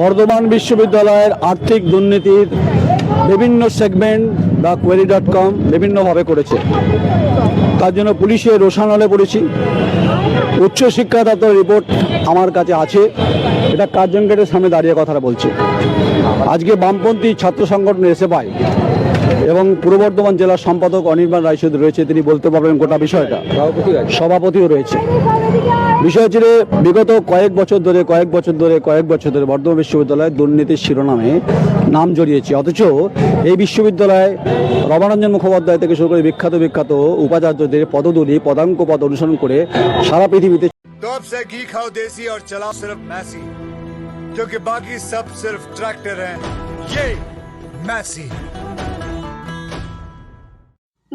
বর্ধমান বিশ্ববিদ্যালয়ের আর্থিক দুর্নীতির বিভিন্ন সেগমেন্ট বা কোয়েরি ডট কম বিভিন্নভাবে করেছে। তার জন্য পুলিশে রোশান রোশানলে পড়েছি। উচ্চশিক্ষা দপ্তর রিপোর্ট আমার কাছে আছে। এটা কার্জন গেটের সামনে দাঁড়িয়ে কথাটা বলছে। আজকে বামপন্থী ছাত্র সংগঠন এসে পায় এবং পূর্ব বর্ধমান জেলার সম্পাদক অনির্বাণ রায়চৌধুরী রয়েছে তিনি বলতে পারবেন গোটা বিষয়টা সভাপতিও রয়েছে বিষয় হচ্ছে যে বিগত কয়েক বছর ধরে কয়েক বছর ধরে কয়েক বছর ধরে বর্ধমান বিশ্ববিদ্যালয় দুর্নীতির শিরোনামে নাম জড়িয়েছে অথচ এই বিশ্ববিদ্যালয়ে রমানঞ্জন মুখোপাধ্যায় থেকে শুরু করে বিখ্যাত বিখ্যাত উপাচার্যদের পদদুলি পদাঙ্ক পদ অনুসরণ করে সারা পৃথিবীতে तो अब से घी खाओ देसी और चलाओ सिर्फ मैसी क्योंकि बाकी सब सिर्फ ट्रैक्टर हैं ये मैसी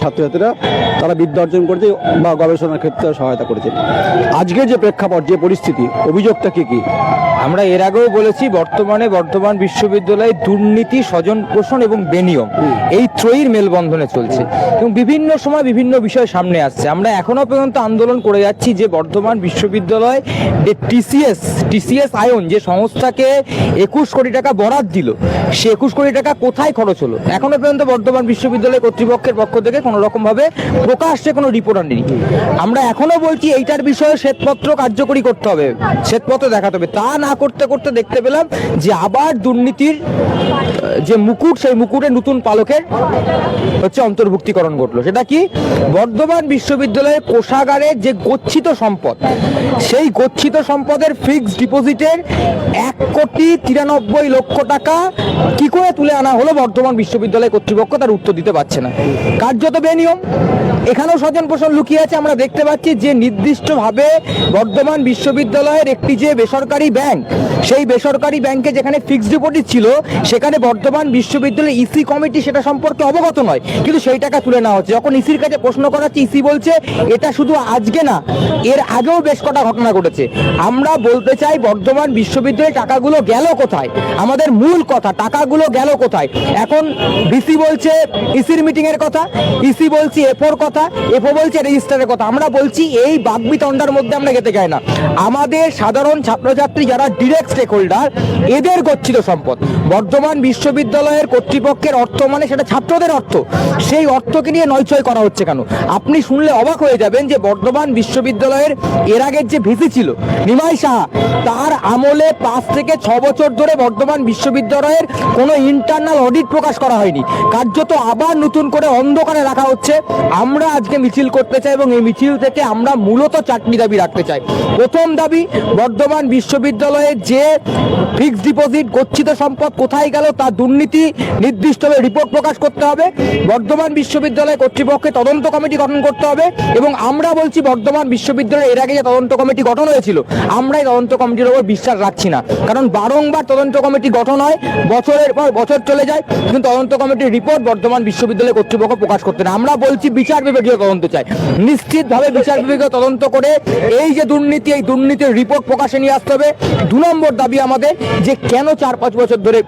ছাত্রছাত্রীরা তারা বিদ্যা অর্জন করতে বা গবেষণার ক্ষেত্রে সহায়তা করেছে। আজকে যে প্রেক্ষাপট যে পরিস্থিতি অভিযোগটা কি কি? আমরা এর আগেও বলেছি বর্তমানে বর্ধমান বিশ্ববিদ্যালয়ে দুর্নীতি স্বজন পোষণ এবং বেনিয়ম এই ত্রয়ীর মেলবন্ধনে চলছে। এবং বিভিন্ন সময় বিভিন্ন বিষয় সামনে আসছে। আমরা এখনও পর্যন্ত আন্দোলন করে যাচ্ছি যে বর্ধমান বিশ্ববিদ্যালয় যে টিসিএস টিসিএস আয়ন যে সংস্থাকে একুশ কোটি টাকা বরাদ দিল সে একুশ কোটি টাকা কোথায় খরচ হলো? এখনও পর্যন্ত বর্ধমান বিশ্ববিদ্যালয় কর্তৃপক্ষের পক্ষ থেকে কোনো রকম ভাবে প্রকাশ্যে কোনো রিপোর্ট আনেনি। আমরা এখনও বলছি এইটার বিষয়ে শ্বেতপত্র কার্যকরী করতে হবে, শ্বেতপত্র দেখাতে হবে। তা না করতে করতে দেখতে পেলাম যে আবার দুর্নীতির যে মুকুট, সেই মুকুটের নতুন পালকের হচ্ছে অন্তর্ভুক্তিকরণ ঘটলো। সেটা কি? বর্ধমান বিশ্ববিদ্যালয়ের কোষাগারের যে গচ্ছিত সম্পদ, সেই গচ্ছিত সম্পদের ফিক্সড ডিপোজিটের এক কোটি তিরানব্বই লক্ষ টাকা কি করে তুলে আনা হলো বর্ধমান বিশ্ববিদ্যালয় কর্তৃপক্ষ? তার উত্তর দিতে পারছে না। কার্যত বেনিয়ম এখানেও স্বজন পোষণ লুকিয়ে আছে, আমরা দেখতে পাচ্ছি যে নির্দিষ্টভাবে বর্ধমান বিশ্ববিদ্যালয়ের একটি যে বেসরকারি ব্যাংক, সেই বেসরকারি ব্যাংকে যেখানে ফিক্সড ডিপোজিট ছিল, সেখানে বর্ধমান বিশ্ববিদ্যালয়ের ইসি কমিটি সেটা সম্পর্কে অবগত নয়, কিন্তু সেই টাকা তুলে নেওয়া হচ্ছে। যখন ইসির কাছে প্রশ্ন করা হচ্ছে ইসি বলছে, এটা শুধু আজকে না, এর আগেও বেশ কটা ঘটনা ঘটেছে। আমরা বলতে চাই, বর্ধমান বিশ্ববিদ্যালয়ের টাকাগুলো গেল কোথায়? আমাদের মূল কথা, টাকাগুলো গেল কোথায়? এখন বিসি বলছে ইসির মিটিং এর কথা ইসি বলছি এফোর কথা এফও বলছে রেজিস্টারের কথা। আমরা বলছি, এই বাগবিতণ্ডার মধ্যে আমরা যেতে চাই না। আমাদের সাধারণ ছাত্রছাত্রী যারা ডিরেক্ট স্টেক হোল্ডার এদের গচ্ছিত সম্পদ। বর্ধমান বিশ্ববিদ্যালয়ের কর্তৃপক্ষের অর্থ মানে সেটা ছাত্রদের অর্থ। সেই অর্থকে নিয়ে নয়ছয় করা হচ্ছে কেন? আপনি শুনলে অবাক হয়ে যাবেন যে বর্ধমান বিশ্ববিদ্যালয়ের এর আগের যে ভিসি ছিল, নিমাই সাহা, তার আমলে পাঁচ থেকে ছ বছর ধরে বর্ধমান বিশ্ববিদ্যালয়ের কোনো ইন্টারনাল অডিট প্রকাশ করা হয়নি। কার্যত আবার নতুন করে অন্ধকারে রাখা হচ্ছে। আমরা আজকে মিছিল করতে চাই এবং এই মিছিল থেকে আমরা মূলত চারটি দাবি রাখতে চাই। প্রথম দাবি, বর্ধমান বিশ্ববিদ্যালয়ের যে ফিক্সড ডিপোজিট, গচ্ছিত সম্পদ কোথায় গেল তার দুর্নীতি নির্দিষ্টভাবে রিপোর্ট প্রকাশ করতে হবে। বর্ধমান বিশ্ববিদ্যালয় কর্তৃপক্ষে তদন্ত কমিটি গঠন করতে হবে এবং আমরা বলছি বর্ধমান বিশ্ববিদ্যালয়ে এর আগে যে তদন্ত কমিটি গঠন হয়েছিল আমরা এই তদন্ত কমিটির উপর বিশ্বাস রাখছি না। কারণ বারংবার তদন্ত কমিটি গঠন হয়, বছরের পর বছর চলে যায়, কিন্তু তদন্ত কমিটির রিপোর্ট বর্ধমান বিশ্ববিদ্যালয় কর্তৃপক্ষ প্রকাশ করতে না। আমরা বলছি বিচার বিভাগীয় তদন্ত চাই। নিশ্চিতভাবে বিচার বিভাগীয় তদন্ত করে এই যে দুর্নীতি, এই দুর্নীতির রিপোর্ট প্রকাশে নিয়ে আসতে হবে। দু নম্বর দাবি আমাদের যে কেন চার পাঁচ বছর ধরে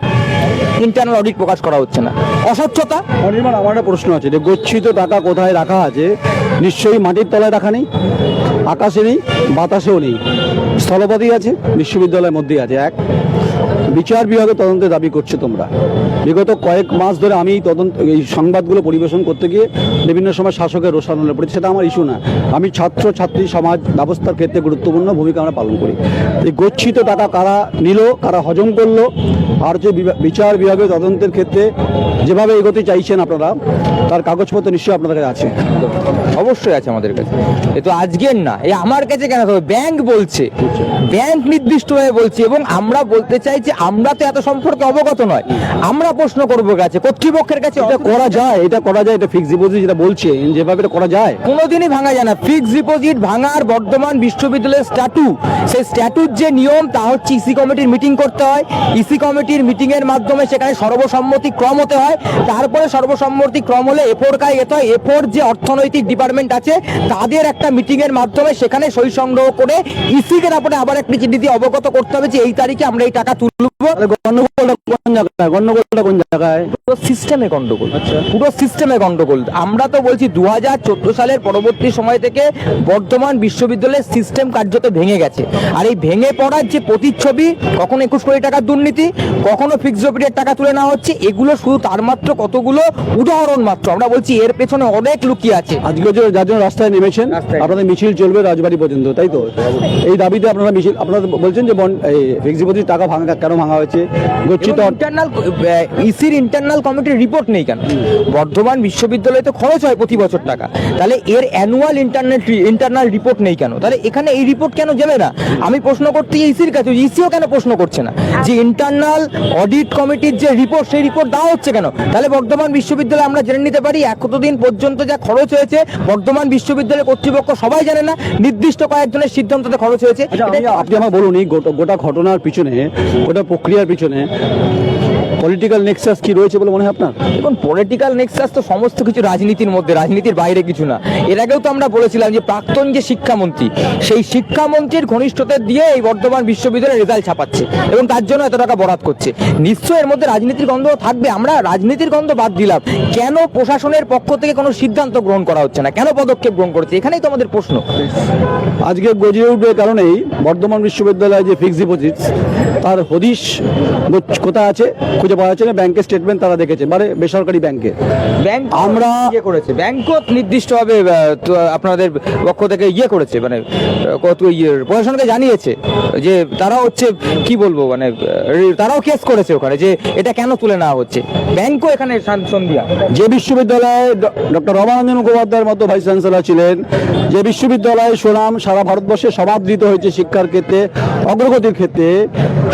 ইন্টারনাল অডিট প্রকাশ করা হচ্ছে না। অস্বচ্ছতা অনির্বাণ, আমার একটা প্রশ্ন আছে যে গচ্ছিত টাকা কোথায় রাখা আছে? নিশ্চয়ই মাটির তলায় রাখা নেই? আকাশে নেই? বাতাসেও নেই? স্থলপথেই আছে? বিশ্ববিদ্যালয়ের মধ্যেই আছে। এক বিচার বিভাগে তদন্তের দাবি করছে তোমরা। বিগত কয়েক মাস ধরে আমি তদন্ত এই সংবাদগুলো পরিবেশন করতে গিয়ে বিভিন্ন সময় শাসকের রোষানলে পড়েছে, সেটা আমার ইস্যু না। আমি ছাত্র, ছাত্রী, সমাজ ব্যবস্থার ক্ষেত্রে গুরুত্বপূর্ণ ভূমিকা আমরা পালন করি। এই গচ্ছিত টাকা কারা নিল, কারা হজম করল, আর যে বিচার বিভাগীয় তদন্তের ক্ষেত্রে যেভাবে এগোতে চাইছেন আপনারা তার কাগজপত্র নিশ্চয়ই আপনাদের কাছে আছে। অবশ্যই আছে আমাদের কাছে। এ তো আজকের না এই আমার কাছে কেন তবে ব্যাংক বলছে। ব্যাংক নির্দিষ্টভাবে বলছে এবং আমরা বলতে চাই যে আমরা তো এত সম্পর্কে অবগত নয়। আমরা প্রশ্ন করব কাছে কর্তৃপক্ষের কাছে এটা করা যায় এটা করা যায় এটা ফিক্স ডিপোজিট যেটা বলছে যেভাবে এটা করা যায়। কোনোদিনই ভাঙা যায় না। ফিক্স ডিপোজিট ভাঙার বর্ধমান বিশ্ববিদ্যালয়ের স্ট্যাটু সেই স্ট্যাটুর যে নিয়ম তা হচ্ছে ইসি কমিটির মিটিং করতে হয়। ইসি কমিটির মিটিং এর মাধ্যমে সেখানে সর্বসম্মতি ক্রম হতে হয়। তারপরে সর্বসম্মতি ক্রম হলে এফোর কায় যেতে হয়। এফোর যে অর্থনৈতিক ডিপার্টমেন্ট আছে তাদের একটা মিটিং এর মাধ্যমে সেখানে সই সংগ্রহ করে ইসিকে তারপরে আবার একটি চিঠি দিয়ে অবগত করতে হবে যে এই তারিখে আমরা এই টাকা তুলবো। গন্ডগোলটা কোন জায়গায়? গন্ডগোলটা কোন জায়গায়? পুরো সিস্টেমে গন্ডগোল আচ্ছা। পুরো সিস্টেমে গন্ডগোল আমরা তো বলছি দু হাজার চোদ্দ সালের পরবর্তী সময় থেকে বর্ধমান বিশ্ববিদ্যালয়ের সিস্টেম কার্যত ভেঙে গেছে। আর এই ভেঙে পড়ার যে প্রতিচ্ছবি কখনো একুশ কোটি টাকার দুর্নীতি কখনো ফিক্সড টাকা তুলে নেওয়া হচ্ছে এগুলো শুধু তার মাত্র কতগুলো উদাহরণ মাত্র। আমরা বলছি এর পেছনে অনেক লুকিয়ে আছে। আজকে যে যার জন্য রাস্তায় নেমেছেন আপনাদের মিছিল চলবে রাজবাড়ি পর্যন্ত তাই তো? এই দাবিতে আপনারা মিছিল আপনারা বলছেন যে এই টাকা ভাঙা কেন ভাঙা হয়েছে? গচ্ছিত ইন্টারনাল ইসির ইন্টারনাল কমিটির রিপোর্ট নেই কেন? বর্ধমান বিশ্ববিদ্যালয়ে তো খরচ হয় প্রতি বছর টাকা। তাহলে এর অ্যানুয়াল ইন্টারনেট ইন্টারনাল রিপোর্ট নেই কেন? তাহলে এখানে এই রিপোর্ট কেন যাবে না? আমি প্রশ্ন করতে ইসির কাছে ইসিও কেন প্রশ্ন করছে না? যে ইন্টারনাল অডিট কমিটির যে রিপোর্ট সেই রিপোর্ট দেওয়া হচ্ছে কেন? তাহলে বর্ধমান বিশ্ববিদ্যালয়ে আমরা জেনে নিতে পারি এতদিন পর্যন্ত যা খরচ হয়েছে, বর্ধমান বিশ্ববিদ্যালয় কর্তৃপক্ষ সবাই জানে না, নির্দিষ্ট কয়েকজনের সিদ্ধান্ততে খরচ হয়েছে। আচ্ছা আপনি আমার বলুন গোটা ঘটনার পিছনে, গোটা প্রক্রিয়ার পিছনে পলিটিক্যাল নেক্সাস কি রয়েছে বলে মনে হয় আপনার? দেখুন পলিটিক্যাল নেক্সাস তো সমস্ত কিছু রাজনীতির মধ্যে রাজনীতির বাইরে কিছু না। এর আগেও তো আমরা বলেছিলাম যে প্রাক্তন যে শিক্ষামন্ত্রী সেই শিক্ষামন্ত্রীর ঘনিষ্ঠতা দিয়ে এই বর্ধমান বিশ্ববিদ্যালয়ের রেজাল্ট ছাপাচ্ছে এবং তার জন্য এত টাকা বরাদ করছে। নিশ্চয়ই এর মধ্যে রাজনীতির গন্ধ থাকবে। আমরা রাজনীতির গন্ধ বাদ দিলাম। কেন প্রশাসনের পক্ষ থেকে কোনো সিদ্ধান্ত গ্রহণ করা হচ্ছে না? কেন পদক্ষেপ গ্রহণ করছে? এখানেই তো আমাদের প্রশ্ন। আজকে গজিয়ে উঠবে কারণেই বর্ধমান বিশ্ববিদ্যালয়ে যে ফিক্স ডিপোজিট তার হদিশ কোথায় আছে খুঁজে পাওয়া যাচ্ছে না ব্যাংকের স্টেটমেন্ট তারা দেখেছে মানে বেসরকারি ব্যাংকে। ব্যাংক আমরা- ইয়ে করেছে ব্যাংকও নির্দিষ্টভাবে আপনাদের পক্ষ থেকে ইয়ে করেছে মানে কত ইয়ে প্রশাসনকে জানিয়েছে যে তারা হচ্ছে কি বলব মানে তারাও কেস করেছে ওখানে যে এটা কেন তুলে নেওয়া হচ্ছে। ব্যাংকও এখানে সন্ধিয়া। যে বিশ্ববিদ্যালয়ে ডক্টর রমানন্দ মুখোপাধ্যায়ের মতো ভাইস চ্যান্সেলর ছিলেন যে বিশ্ববিদ্যালয়ে সুনাম সারা ভারতবর্ষে সমাদৃত হয়েছে শিক্ষার ক্ষেত্রে অগ্রগতির ক্ষেত্রে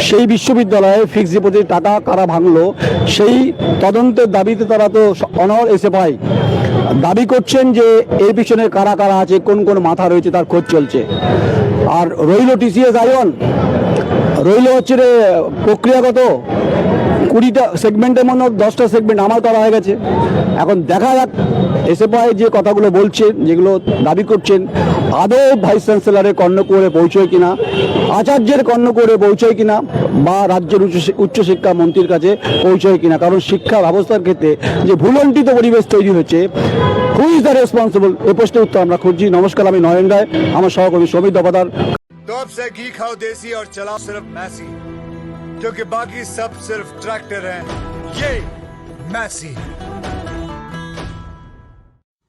সেই বিশ্ববিদ্যালয়ে ফিক্সড ডিপোজিট টাকা কারা ভাঙলো, সেই তদন্তের দাবিতে তারা তো অনর এসে পায় দাবি করছেন যে এর পিছনে কারা কারা আছে, কোন কোন মাথা রয়েছে, তার খোঁজ চলছে। আর রইল টিসিএস আয়ন রইল হচ্ছে রে প্রক্রিয়াগত কুড়িটা সেগমেন্টের মধ্যে দশটা সেগমেন্ট আমার করা হয়ে গেছে। এখন দেখা যাক এসে পায় যে কথাগুলো বলছেন যেগুলো দাবি করছেন আদৌ ভাইস চ্যান্সেলরের কর্ণকুয়ারে পৌঁছয় কিনা আচার্যের কর্ণকুয়ারে পৌঁছয় কিনা বা রাজ্যের উচ্চ শি- উচ্চশিক্ষা মন্ত্রীর কাছে পৌঁছয় কিনা কারণ শিক্ষা ব্যবস্থার ক্ষেত্রে যে ভুলন্টিত পরিবেশ তৈরি হচ্ছে হু ইজ দ্য রেসপন্সিবল এ প্রশ্নের উত্তর আমরা খুঁজছি নমস্কার আমি নয়ন রায় আমার সহকর্মী সমিত দফাদার तो अब से घी खाओ देसी और चलाओ सिर्फ मैसी क्योंकि बाकी सब सिर्फ ट्रैक्टर हैं ये मैसी है